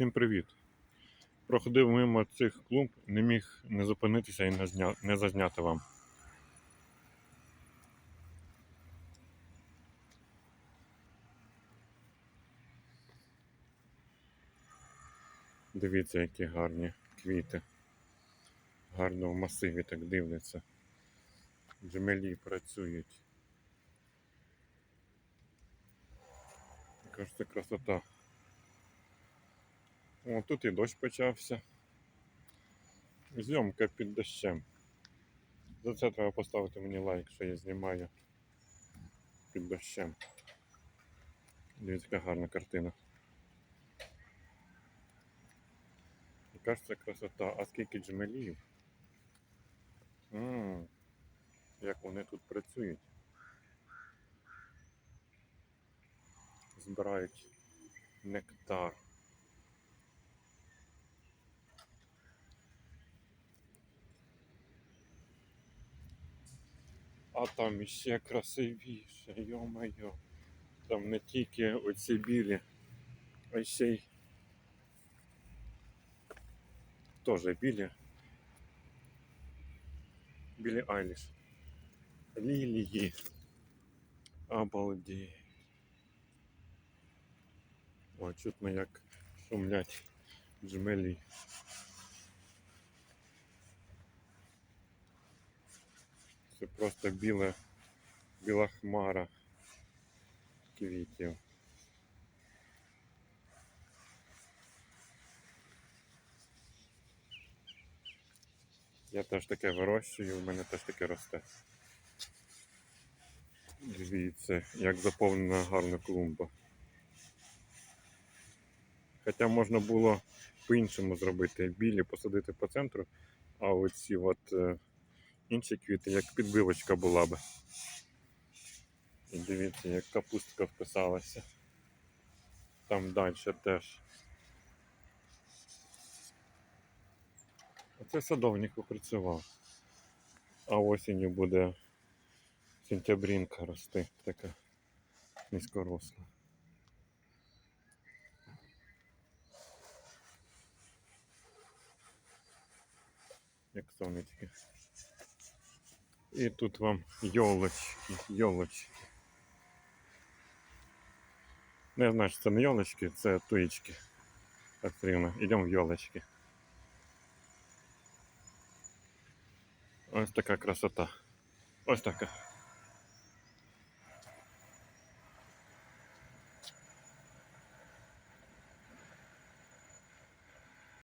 Всім привіт! Проходив мимо цих клумб, не міг не зупинитися і не, зазняти вам. Дивіться, які гарні квіти. Гарно в масиві так дивляться. Джмелі працюють. Яка ж це красота. О, тут і дощ почався. Зйомка під дощем. За це треба поставити мені лайк, що я знімаю під дощем. Дивіться, яка гарна картина. Яка ж це красота, а скільки джмелів. М, Як вони тут працюють. Збирають нектар. А там іще красивіше, йо-моє. Там не тільки оці білі, а ще й теж білі. Білі Айліш. Лілії. Обалдеть. О, чутно як шумлять джмелі. Це просто біла, біла хмара квітів. Я теж таке вирощую, у мене теж таке росте. Дивіться, як заповнена гарна клумба. Хоча можна було по-іншому зробити. Білі посадити по центру, а оці от е, інші квіти, як підбивочка була би. І дивіться, як капустка вписалася. Там далі теж. Оце садовник попрацював. А осінню буде сентябрінка рости, така низькоросла. Як сонечки. І тут вам йолочки, йолочки. Не знаю, що це не йолочки, це туїчки. Активно. Йдемо в йолочки. Ось така красота. Ось така.